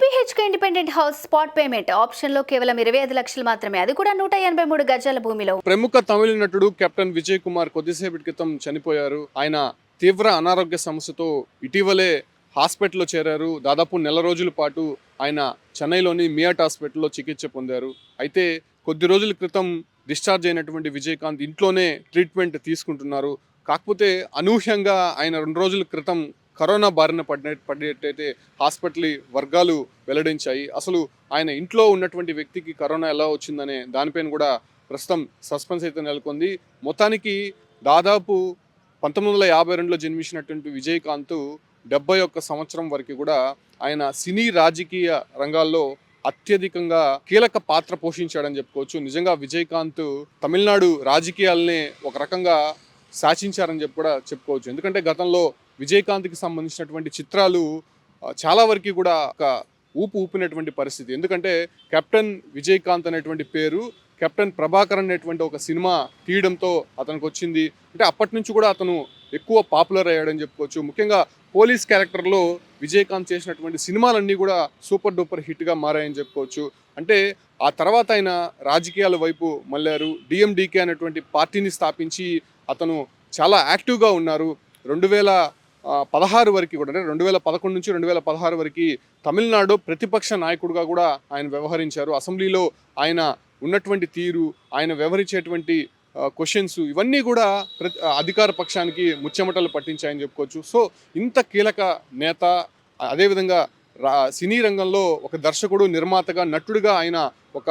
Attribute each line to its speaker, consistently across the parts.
Speaker 1: Three independent house spot payment. ఆప్షన్లో కేవలం ఇరవై ఐదు లక్షలు మాత్రమే. అది కూడా నూట ఎనభై మూడు గజాల భూమిలో.
Speaker 2: ప్రముఖ తమిళ నటుడు కెప్టెన్ విజయ్ కుమార్ కొద్దిసేపటి క్రితం చనిపోయారు. ఆయన తీవ్ర అనారోగ్య సమస్యతో ఇటీవలే హాస్పిటల్లో చేరారు. దాదాపు నెల రోజుల పాటు ఆయన చెన్నైలోని మియాట్ హాస్పిటల్లో చికిత్స పొందారు. అయితే కొద్ది రోజుల క్రితం డిశ్చార్జ్ అయినటువంటి విజయకాంత్ ఇంట్లోనే ట్రీట్మెంట్ తీసుకుంటున్నారు. కాకపోతే అనూహ్యంగా ఆయన రెండు రోజుల క్రితం కరోనా బారిన పడిన పడినట్టయితే హాస్పిటల్ వర్గాలు వెల్లడించాయి. అసలు ఆయన ఇంట్లో ఉన్నటువంటి వ్యక్తికి కరోనా ఎలా వచ్చిందనే దానిపైన కూడా ప్రస్తుతం సస్పెన్స్ అయితే నెలకొంది. మొత్తానికి దాదాపు పంతొమ్మిది వందల యాభై రెండులో జన్మించినటువంటి విజయకాంత్ డెబ్బై ఒక్క సంవత్సరం వరకు కూడా ఆయన సినీ రాజకీయ రంగాల్లో అత్యధికంగా కీలక పాత్ర పోషించాడని చెప్పుకోవచ్చు. నిజంగా విజయకాంత్ తమిళనాడు రాజకీయాలనే ఒక రకంగా శాసించారని చెప్పి కూడా చెప్పుకోవచ్చు. ఎందుకంటే గతంలో విజయకాంత్కి సంబంధించినటువంటి చిత్రాలు చాలా వరకు కూడా ఒక ఊపు ఊపినటువంటి పరిస్థితి. ఎందుకంటే కెప్టెన్ విజయకాంత్ అనేటువంటి పేరు కెప్టెన్ ప్రభాకర్ అనేటువంటి ఒక సినిమా తీయడంతో అతనికి వచ్చింది అంటే అప్పటి నుంచి కూడా అతను ఎక్కువ పాపులర్ అయ్యాడని చెప్పుకోవచ్చు. ముఖ్యంగా పోలీస్ క్యారెక్టర్లో విజయకాంత్ చేసినటువంటి సినిమాలన్నీ కూడా సూపర్ డూపర్ హిట్గా మారాయని చెప్పుకోవచ్చు. అంటే ఆ తర్వాత ఆయన రాజకీయాల వైపు మళ్ళారు. డిఎండికే అనేటువంటి పార్టీని స్థాపించి అతను చాలా యాక్టివ్గా ఉన్నారు. రెండు వేల పదహారు వరకు కూడా అంటే రెండు వేల పదకొండు నుంచి రెండు వేల పదహారు వరకు తమిళనాడు ప్రతిపక్ష నాయకుడిగా కూడా ఆయన వ్యవహరించారు. అసెంబ్లీలో ఆయన ఉన్నటువంటి తీరు ఆయన వ్యవహరించేటువంటి క్వశ్చన్స్ ఇవన్నీ కూడా ప్రతి అధికార పక్షానికి ముచ్చెమటలు పట్టించాయని చెప్పుకోవచ్చు. సో ఇంత కీలక నేత అదేవిధంగా రా సినీ రంగంలో ఒక దర్శకుడు నిర్మాతగా నటుడిగా ఆయన ఒక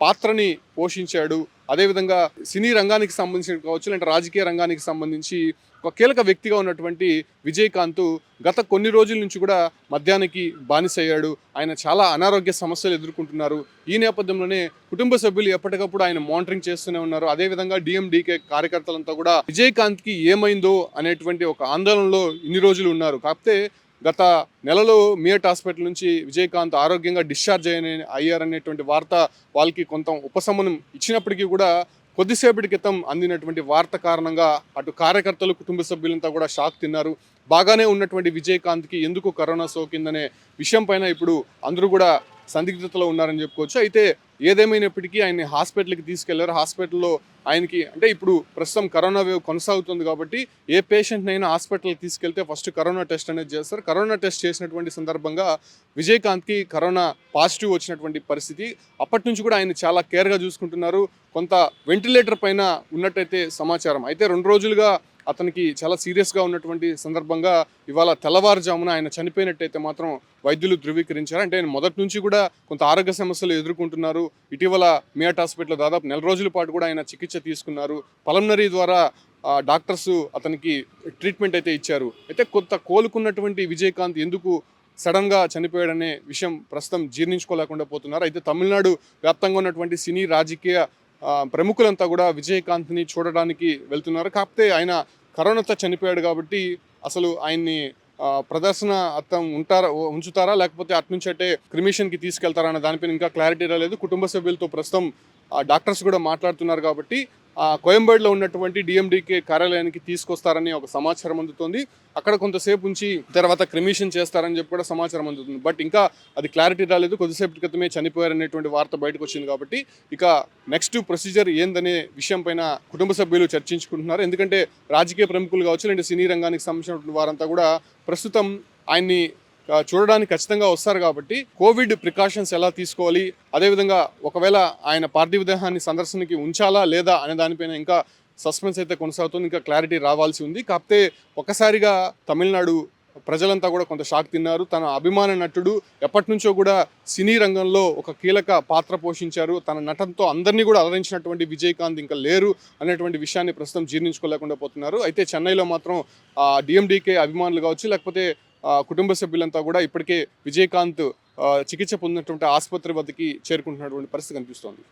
Speaker 2: పాత్రని పోషించాడు. అదేవిధంగా సినీ రంగానికి సంబంధించి కావచ్చు లేదంటే రాజకీయ రంగానికి సంబంధించి ఒక కీలక వ్యక్తిగా ఉన్నటువంటి విజయకాంత్ గత కొన్ని రోజుల నుంచి కూడా మద్యానికి బానిసయ్యాడు. ఆయన చాలా అనారోగ్య సమస్యలు ఎదుర్కొంటున్నారు. ఈ నేపథ్యంలోనే కుటుంబ సభ్యులు ఎప్పటికప్పుడు ఆయన మానిటరింగ్ చేస్తూనే ఉన్నారు. అదేవిధంగా డిఎండికే కార్యకర్తలంతా కూడా విజయకాంత్కి ఏమైందో అనేటువంటి ఒక ఆందోళనలో ఇన్ని రోజులు ఉన్నారు. కాకపోతే గత నెలలో మియట్ హాస్పిటల్ నుంచి విజయకాంత్ ఆరోగ్యంగా డిశ్చార్జ్ అయ్యని అయ్యారనేటువంటి వార్త వాళ్ళకి కొంత ఉపశమనం ఇచ్చినప్పటికీ కూడా కొద్దిసేపటి క్రితం అందినటువంటి వార్త కారణంగా అటు కార్యకర్తలు కుటుంబ సభ్యులంతా కూడా షాక్ తిన్నారు. బాగానే ఉన్నటువంటి విజయకాంత్కి ఎందుకు కరోనా సోకిందనే విషయం పైన ఇప్పుడు అందరూ కూడా సందిగ్ధతలో ఉన్నారని చెప్పుకోవచ్చు. అయితే ఏదేమైనప్పటికీ ఆయన్ని హాస్పిటల్కి తీసుకెళ్ళారు. హాస్పిటల్లో ఆయనకి అంటే ఇప్పుడు ప్రస్తుతం కరోనా వేవ్ కొనసాగుతుంది కాబట్టి ఏ పేషెంట్నైనా హాస్పిటల్కి తీసుకెళ్తే ఫస్ట్ కరోనా టెస్ట్ అనేది చేస్తారు. కరోనా టెస్ట్ చేసినటువంటి సందర్భంగా విజయకాంత్కి కరోనా పాజిటివ్ వచ్చినటువంటి పరిస్థితి. అప్పటి నుంచి కూడా ఆయన చాలా కేర్గా చూసుకుంటున్నారు. కొంత వెంటిలేటర్ పైన ఉన్నట్టయితే సమాచారం. అయితే రెండు రోజులుగా అతనికి చాలా సీరియస్గా ఉన్నటువంటి సందర్భంగా ఇవాళ తెల్లవారుజామున ఆయన చనిపోయినట్టయితే మాత్రం వైద్యులు ధృవీకరించారు. అంటే ఆయన మొదటి నుంచి కూడా కొంత ఆరోగ్య సమస్యలు ఎదుర్కొంటున్నారు. ఇటీవల మియాట్ హాస్పిటల్లో దాదాపు నెల రోజుల పాటు కూడా ఆయన చికిత్స తీసుకున్నారు. పలమనరీ ద్వారా డాక్టర్స్ అతనికి ట్రీట్మెంట్ అయితే ఇచ్చారు. అయితే కొంత కోలుకున్నటువంటి విజయకాంత్ ఎందుకు సడన్గా చనిపోయాడనే విషయం ప్రస్తుతం జీర్ణించుకోలేకుండా పోతున్నారు. అయితే తమిళనాడు వ్యాప్తంగా ఉన్నటువంటి సినీ రాజకీయ ప్రముఖులంతా కూడా విజయకాంత్ని చూడడానికి వెళ్తున్నారు. కాకపోతే ఆయన కరోనాతో చనిపోయాడు కాబట్టి అసలు ఆయన్ని ప్రదర్శన అర్థం ఉంటారా ఉంచుతారా? లేకపోతే అట్నుంచి అంటే క్రిమిషన్కి తీసుకెళ్తారా అన్న దానిపైన ఇంకా క్లారిటీ రాలేదు. కుటుంబ సభ్యులతో ప్రస్తుతం డాక్టర్స్ కూడా మాట్లాడుతున్నారు కాబట్టి కోయంబేడులో ఉన్నటువంటి డిఎండికే కార్యాలయానికి తీసుకొస్తారని ఒక సమాచారం అందుతోంది. అక్కడ కొంతసేపు ఉంచి తర్వాత క్రిమిషన్ చేస్తారని చెప్పి కూడా సమాచారం అందుతుంది. బట్ ఇంకా అది క్లారిటీ రాలేదు. కొద్దిసేపటి క్రితమే చనిపోయారనేటువంటి వార్త బయటకు వచ్చింది కాబట్టి ఇక నెక్స్ట్ ప్రొసీజర్ ఏందనే విషయం పైన కుటుంబ సభ్యులు చర్చించుకుంటున్నారు. ఎందుకంటే రాజకీయ ప్రముఖులు కావచ్చు లేదంటే సినీ రంగానికి సంబంధించినటువంటి వారంతా కూడా ప్రస్తుతం ఆయన్ని చూడడానికి ఖచ్చితంగా వస్తారు కాబట్టి కోవిడ్ ప్రికాషన్స్ ఎలా తీసుకోవాలి? అదేవిధంగా ఒకవేళ ఆయన పార్థివ దేహాన్ని సందర్శనకి ఉంచాలా లేదా అనే దానిపైన ఇంకా సస్పెన్స్ అయితే కొనసాగుతుంది ఇంకా క్లారిటీ రావాల్సి ఉంది. కాకపోతే ఒకసారిగా తమిళనాడు ప్రజలంతా కూడా కొంత షాక్ తిన్నారు. తన అభిమాన నటుడు ఎప్పటి నుంచో కూడా సినీ రంగంలో ఒక కీలక పాత్ర పోషించారు. తన నటనతో అందరినీ కూడా అలరించినటువంటి విజయకాంత్ ఇంకా లేరు అనేటువంటి విషయాన్ని ప్రస్తుతం జీర్ణించుకోలేకుండా పోతున్నారు. అయితే చెన్నైలో మాత్రం డిఎండికే అభిమానులు కావచ్చు లేకపోతే కుటుంబ సభ్యులంతా కూడా ఇప్పటికే విజయకాంత్ చికిత్స పొందినటువంటి ఆసుపత్రి వద్దకి చేరుకుంటున్నటువంటి పరిస్థితి కనిపిస్తోంది.